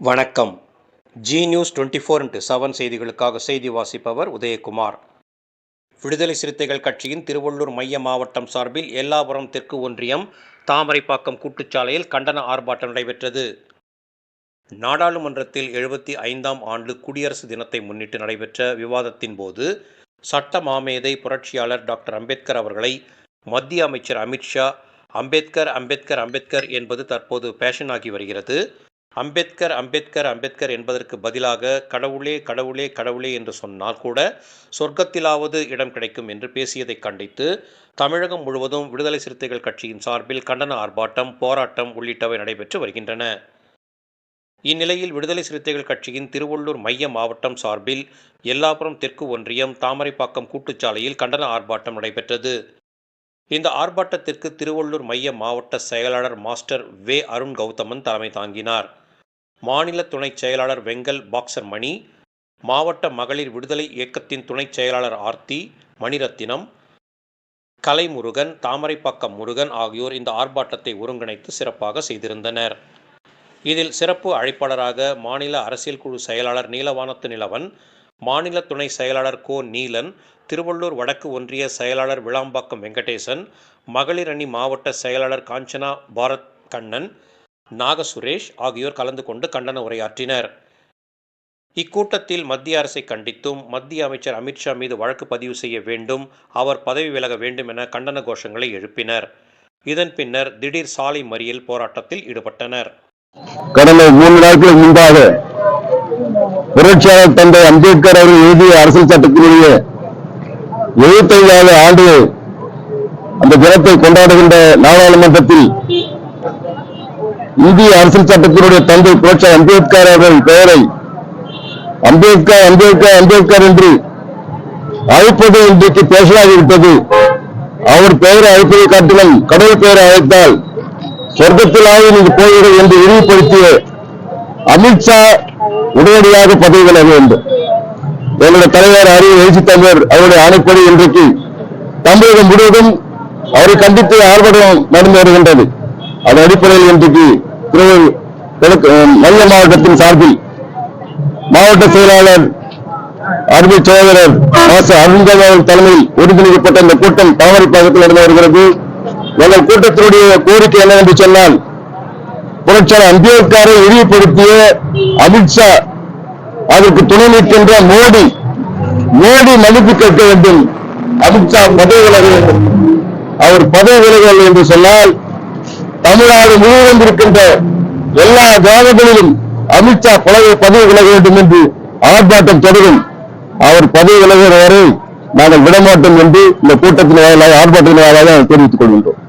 வணக்கம். G news twenty four into seven செய்திகளுக்காக செய்தி வாசிப்பவர் உதயகுமார். விடுதலை சிறுத்தைகள் கட்சியின் திருவள்ளூர் மைய மாவட்டம் சார்பில் எல்லாபுரம் தெற்கு ஒன்றியம் தாமரைப்பாக்கம் கூட்டுச்சாலையில் கண்டன ஆர்ப்பாட்டம் நடைபெற்றது. நாடாளுமன்றத்தில் எழுபத்தி ஐந்தாம் ஆண்டு குடியரசு தினத்தை முன்னிட்டு நடைபெற்ற விவாதத்தின் போது சட்ட மாமேதை புரட்சியாளர் டாக்டர் அம்பேத்கர் அவர்களை மத்திய அமைச்சர் அமித்ஷா அம்பேத்கர் அம்பேத்கர் அம்பேத்கர் என்பது தற்போது பேஷனாகி ஆகி வருகிறது. அம்பேத்கர் அம்பேத்கர் அம்பேத்கர் என்பதற்கு பதிலாக கடவுளே கடவுளே கடவுளே என்று சொன்னால் கூட சொர்க்கத்திலாவது இடம் கிடைக்கும் என்று பேசியதை கண்டித்து தமிழகம் முழுவதும் விடுதலை சிறுத்தைகள் கட்சியின் சார்பில் கண்டன ஆர்ப்பாட்டம் போராட்டம் உள்ளிட்டவை நடைபெற்று வருகின்றன. இந்நிலையில் விடுதலை சிறுத்தைகள் கட்சியின் திருவள்ளூர் மைய மாவட்டம் சார்பில் எல்லாபுரம் தெற்கு ஒன்றியம் தாமரைப்பாக்கம் கூட்டுச்சாலையில் கண்டன ஆர்ப்பாட்டம் நடைபெற்றது. இந்த ஆர்ப்பாட்டத்திற்கு திருவள்ளூர் மைய மாவட்ட செயலாளர் மாஸ்டர் வே அருண் கௌதமன் தலைமை தாங்கினார். மாநில துணைச் செயலாளர் வெங்கல் பாக்சர் மணி மாவட்ட மகளிர் விடுதலை இயக்கத்தின் துணைச் செயலாளர் ஆர்த்தி மணிரத்தினம் கலைமுருகன் தாமரைப்பாக்கம் முருகன் ஆகியோர் இந்த ஆர்ப்பாட்டத்தை ஒருங்கிணைத்து சிறப்பாக செய்திருந்தனர். இதில் சிறப்பு அழைப்பாளராக மாநில அரசியல் குழு செயலாளர் நீலவானத்து நிலவன் மாநில துணை செயலாளர் கோ நீலன் திருவள்ளூர் வடக்கு ஒன்றிய செயலாளர் விளாம்பாக்கம் வெங்கடேசன் மகளிர் அணி மாவட்ட செயலாளர் காஞ்சனா பாரத் கண்ணன் நாகசுரேஷ் ஆகியோர் கலந்து கொண்டு கண்டன உரையாற்றினர். இக்கூட்டத்தில் மத்திய அரசை கண்டித்தும் மத்திய அமைச்சர் அமித்ஷா மீது வழக்கு பதிவு செய்ய வேண்டும் அவர் பதவி விலக வேண்டும் என கண்டன கோஷங்களை எழுப்பினர். இதன் பின்னர் திடீர் சாலை மறியல் போராட்டத்தில் ஈடுபட்டனர். கடந்த மூன்று நாட்களுக்கு முன்பாக புரட்சியாளர் தந்தை அம்பேத்கர் அவர்கள் எழுதிய அரசியல் சட்டத்தினுடைய எழுபத்தைந்தாவது ஆண்டு அந்த தினத்தை கொண்டாடுகின்ற நாடாளுமன்றத்தில் இந்திய அரசியல் சட்டத்தினுடைய தந்தை புரட்சி அம்பேத்கர் அவர்கள் பெயரை அம்பேத்கர் அம்பேத்கர் அம்பேத்கர் என்று அழைப்பது இன்றைக்கு பேசலாகிவிட்டது. அவர் பெயரை அழைப்பதை காட்டிலும் கடவுள் பெயரை அழைத்தால் சொர்க்கத்திலாவது நீங்க போய்விடு என்று இழிவுபடுத்திய அமித்ஷா உடனடியாக பதவி விலக வேண்டும். எங்களுடைய தலைவர் அறிவு எழுச்சி தலைவர் அவருடைய ஆணைப்படி இன்றைக்கு தமிழகம் முழுவதும் அவரை கண்டித்து ஆர்ப்பாட்டம் நடந்து வருகின்றது. அதன் அடிப்படையில் இன்றைக்கு திருவள்ளூர் மைய மாவட்டத்தின் சார்பில் மாவட்ட செயலாளர் அருமை சகோதரர் மாச அவர்கள் தலைமையில் ஒருங்கிணைக்கப்பட்ட இந்த கூட்டம் தாமரைப்பாக்கத்தில் நடந்து வருகிறது. எங்கள் கூட்டத்தினுடைய கோரிக்கை என்னவென்று சொன்னால் புரட்சியாளர் அம்பேத்கரை இழிவுபடுத்திய அமித்ஷா அதற்கு துணை நிற்கின்ற மோடி மோடி மதிப்பு கேட்க வேண்டும். அமித்ஷா பதவி விலக வேண்டும் அவர் பதவி விலகவில்லை என்று சொன்னால் தமிழ்நாடு முழுவதும் இருக்கின்ற எல்லா கிராமங்களிலும் அமித்ஷா பதவி பதவி விலக வேண்டும் என்று ஆர்ப்பாட்டம் தொடரும். அவர் பதவி விலகிற வரை நாங்கள் விடமாட்டோம் என்று இந்த கூட்டத்தின் வாயிலாக ஆர்ப்பாட்டத்தின் வாயிலாக தெரிவித்துக் கொள்கின்றோம்.